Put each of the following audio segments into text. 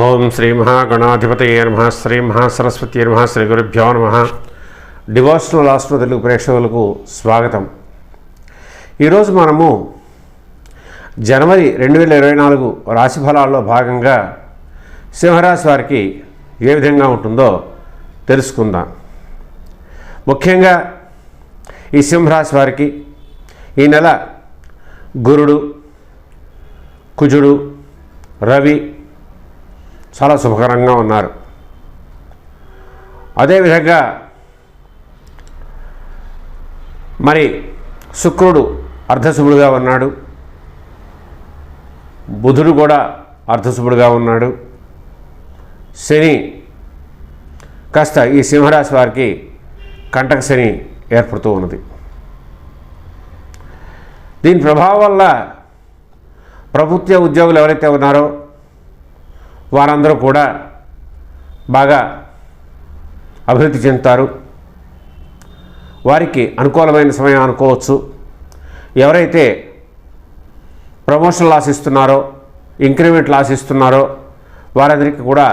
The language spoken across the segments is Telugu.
ఓం శ్రీ మహాగణాధిపతి నమ. శ్రీ మహాసరస్వతి నమ శ్రీ గురుభ్యో నమ డివోషనల్ ఆస్ట్రో తెలుగు ప్రేక్షకులకు స్వాగతం. ఈరోజు మనము జనవరి రెండు వేల ఇరవై నాలుగు రాశి ఫలాల్లో భాగంగా సింహరాశి వారికి ఏ విధంగా ఉంటుందో తెలుసుకుందాం. ముఖ్యంగా ఈ సింహరాశి వారికి ఈ నెల గురుడు కుజుడు రవి చాలా శుభకరంగా ఉన్నారు. అదేవిధంగా మరి శుక్రుడు అర్ధశుభుడుగా ఉన్నాడు. బుధుడు కూడా అర్ధశుభుడుగా ఉన్నాడు. శని కాస్త ఈ సింహరాశి వారికి కంటక శని ఏర్పడుతూ ఉన్నది. దీని ప్రభావం వల్ల ప్రభుత్వ ఉద్యోగులు ఎవరైతే ఉన్నారో వారందరూ కూడా బాగా అభివృద్ధి చెందుతారు. వారికి అనుకూలమైన సమయం అనుకోవచ్చు. ఎవరైతే ప్రమోషన్లు ఆశిస్తున్నారో ఇంక్రిమెంట్లు ఆశిస్తున్నారో వారందరికీ కూడా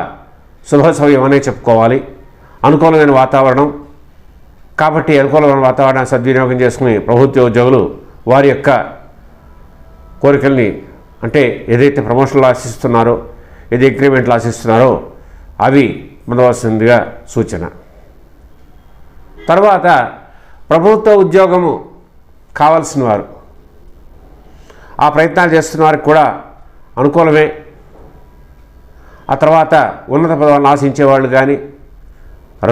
శుభ సమయం అనే చెప్పుకోవాలి. అనుకూలమైన వాతావరణం. కాబట్టి అనుకూలమైన వాతావరణాన్ని సద్వినియోగం చేసుకుని ప్రభుత్వ ఉద్యోగులు వారి యొక్క కోరికల్ని అంటే ఏదైతే ప్రమోషన్లు ఆశిస్తున్నారో ఏది ఇంక్రిమెంట్లు ఆశిస్తున్నారో అవి పొందవలసిందిగా సూచన. తర్వాత ప్రభుత్వ ఉద్యోగము కావాల్సిన వారు ఆ ప్రయత్నాలు చేస్తున్న వారికి కూడా అనుకూలమే. ఆ తర్వాత ఉన్నత పదవులను ఆశించే వాళ్ళు కానీ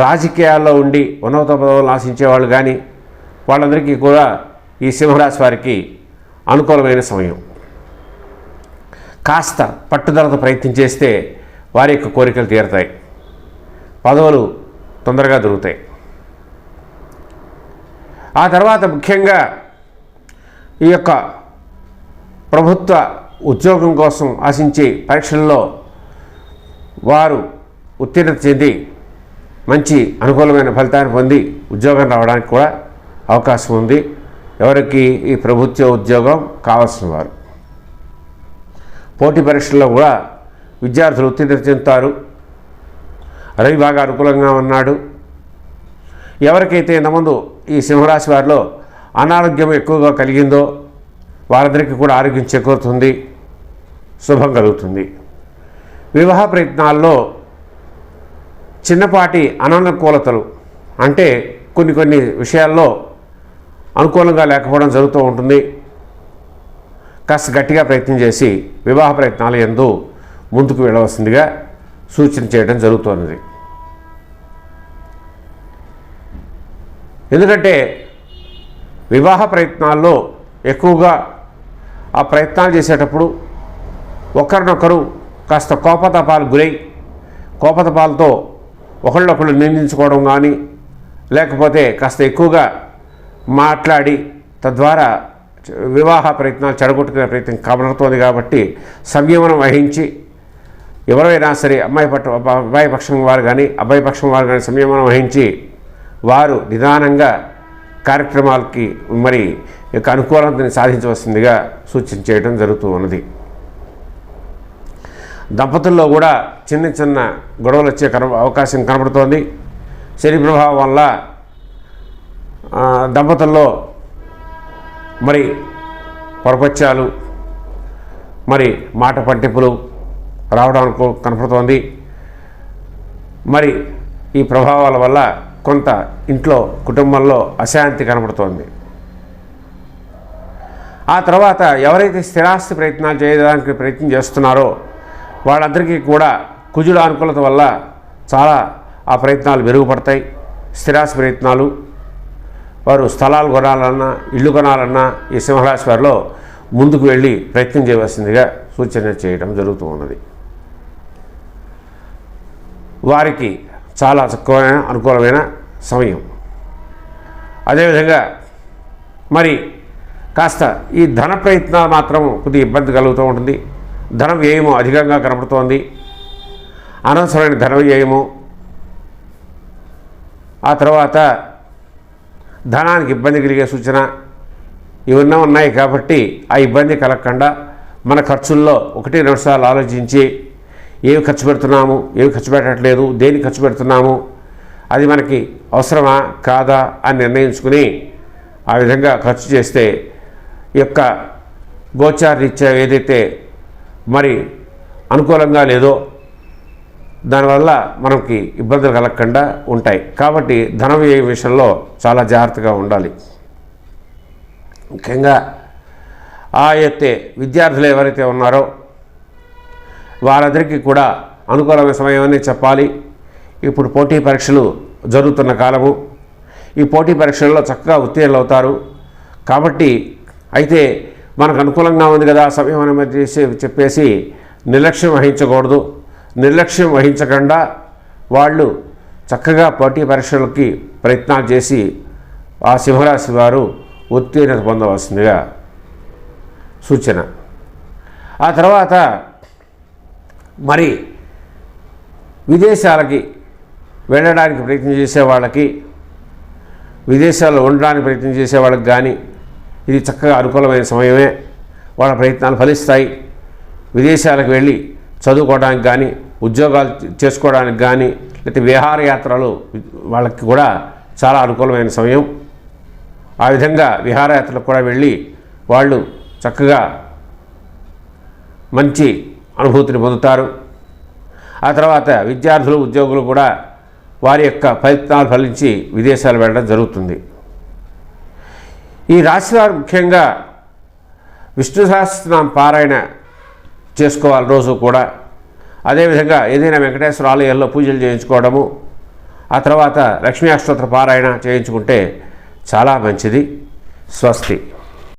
రాజకీయాల్లో ఉండి ఉన్నత పదవులను ఆశించే వాళ్ళు కానీ వాళ్ళందరికీ కూడా ఈ సింహరాశి వారికి అనుకూలమైన సమయం. కాస్త పట్టుదలతో ప్రయత్నం చేస్తే వారి యొక్క కోరికలు తీరుతాయి. పదవులు తొందరగా దొరుకుతాయి. ఆ తర్వాత ముఖ్యంగా ఈ యొక్క ప్రభుత్వ ఉద్యోగం కోసం ఆశించి పరీక్షల్లో వారు ఉత్తీర్ణత చెంది మంచి అనుకూలమైన ఫలితాన్ని పొంది ఉద్యోగం రావడానికి కూడా అవకాశం ఉంది. ఎవరికి ఈ ప్రభుత్వ ఉద్యోగం కావాల్సిన వారు. పోటీ పరీక్షల్లో కూడా విద్యార్థులు ఉత్తీర్ణత చెందుతారు. రవి బాగా అనుకూలంగా ఉన్నాడు. ఎవరికైతే ఇంతకుముందు ఈ సింహరాశి వారిలో అనారోగ్యం ఎక్కువగా కలిగిందో వారందరికీ కూడా ఆరోగ్యం చేకూరుతుంది. శుభం కలుగుతుంది. వివాహ ప్రయత్నాల్లో చిన్నపాటి అననుకూలతలు అంటే కొన్ని కొన్ని విషయాల్లో అనుకూలంగా లేకపోవడం జరుగుతూ ఉంటుంది. కాస్త గట్టిగా ప్రయత్నం చేసి వివాహ ప్రయత్నాలు ఎందు ముందుకు వెళ్ళవలసిందిగా సూచన చేయడం జరుగుతున్నది ఎందుకంటే వివాహ ప్రయత్నాల్లో ఎక్కువగా ఆ ప్రయత్నాలు చేసేటప్పుడు ఒకరినొకరు కాస్త కోపతపాలు గురై కోపతపాలతో ఒకళ్ళొకళ్ళు నిందించుకోవడం కానీ లేకపోతే కాస్త ఎక్కువగా మాట్లాడి తద్వారా వివాహ ప్రయత్నాలు చెడగొట్టుకునే ప్రయత్నం కనబడుతోంది కాబట్టి సంయమనం వహించి ఎవరైనా సరే అమ్మాయి పట్ల అబ్బాయి పక్షం వారు కానీ అబ్బాయి పక్షం వారు కానీ సంయమనం వహించి వారు నిదానంగా కార్యక్రమాలకి మరి యొక్క అనుకూలతని సాధించవలసిందిగా సూచించేయడం జరుగుతూ ఉన్నది. దంపతుల్లో కూడా చిన్న చిన్న గొడవలు వచ్చే కన అవకాశం కనబడుతోంది. శని ప్రభావం వల్ల దంపతుల్లో మరి పొరపత్యాలు మరి మాట పట్టింపులు రావడానికి కనపడుతోంది. మరి ఈ ప్రభావాల వల్ల కొంత ఇంట్లో కుటుంబంలో అశాంతి కనపడుతోంది. ఆ తర్వాత ఎవరైతే స్థిరాస్తి ప్రయత్నాలు చేయడానికి ప్రయత్నం చేస్తున్నారో వాళ్ళందరికీ కూడా కుజుల అనుకూలత వల్ల చాలా ఆ ప్రయత్నాలు మెరుగుపడతాయి. స్థిరాస్తి ప్రయత్నాలు వారు స్థలాలు కొనాలన్నా ఇల్లు కొనాలన్నా ఈ సింహరాశి వారిలో ముందుకు వెళ్ళి ప్రయత్నం చేయవలసిందిగా సూచన చేయడం జరుగుతూ ఉన్నది. వారికి చాలా చక్కమైన అనుకూలమైన సమయం. అదేవిధంగా మరి కాస్త ఈ ధన ప్రయత్నాలు మాత్రం కొద్దిగా ఇబ్బంది కలుగుతూ ఉంటుంది. ధన వ్యయము అధికంగా కనబడుతోంది. అనవసరమైన ధన వ్యయము. ఆ తర్వాత ధనానికి ఇబ్బంది కలిగే సూచన ఇవన్నీ ఉన్నాయి కాబట్టి ఆ ఇబ్బంది కలగకుండా మన ఖర్చుల్లో ఒకటి రెండు సార్లు ఆలోచించి ఏవి ఖర్చు పెడుతున్నాము ఏవి ఖర్చు పెట్టట్లేదు దేని ఖర్చు పెడుతున్నాము అది మనకి అవసరమా కాదా అని నిర్ణయించుకుని ఆ విధంగా ఖర్చు చేస్తే ఈ యొక్క గోచారీత్యా ఏదైతే మరి అనుకూలంగా లేదో దానివల్ల మనకి ఇబ్బందులు కలగకుండా ఉంటాయి. కాబట్టి ధన వ్యయ విషయంలో చాలా జాగ్రత్తగా ఉండాలి. ముఖ్యంగా ఆ ఎత్తే విద్యార్థులు ఎవరైతే ఉన్నారో వారందరికీ కూడా అనుకూలమైన సమయం అని చెప్పాలి. ఇప్పుడు పోటీ పరీక్షలు జరుగుతున్న కాలము. ఈ పోటీ పరీక్షల్లో చక్కగా ఉత్తీర్ణులు అవుతారు. కాబట్టి అయితే మనకు అనుకూలంగా ఉంది కదా సమయం అని చెప్పేసి నిర్లక్ష్యం వహించకూడదు. నిర్లక్ష్యం వహించకుండా వాళ్ళు చక్కగా పోటీ పరీక్షలకి ప్రయత్నాలు చేసి ఆ సింహరాశి వారు ఉత్తీర్ణత పొందవలసిందిగా సూచన. ఆ తర్వాత మరి విదేశాలకి వెళ్ళడానికి ప్రయత్నం చేసే వాళ్ళకి విదేశాల్లో ఉండడానికి ప్రయత్నం చేసే వాళ్ళకి కానీ ఇది చక్కగా అనుకూలమైన సమయమే. వాళ్ళ ప్రయత్నాలు ఫలిస్తాయి. విదేశాలకు వెళ్ళి చదువుకోవడానికి కానీ ఉద్యోగాలు చేసుకోవడానికి కానీ లేకపోతే విహారయాత్రలు వాళ్ళకి కూడా చాలా అనుకూలమైన సమయం. ఆ విధంగా విహారయాత్రలకు కూడా వెళ్ళి వాళ్ళు చక్కగా మంచి అనుభూతిని పొందుతారు. ఆ తర్వాత విద్యార్థులు ఉద్యోగులు కూడా వారి యొక్క ప్రయత్నాలు ఫలించి విదేశాలు వెళ్ళడం జరుగుతుంది. ఈ రాశివారు ముఖ్యంగా విష్ణు సహస్రనామ పారాయణ చేసుకోవాలి రోజు కూడా. అదేవిధంగా ఏదైనా వెంకటేశ్వర ఆలయాల్లో పూజలు చేయించుకోవడము ఆ తర్వాత లక్ష్మీ అష్టోత్తర పారాయణ చేయించుకుంటే చాలా మంచిది. స్వస్తి.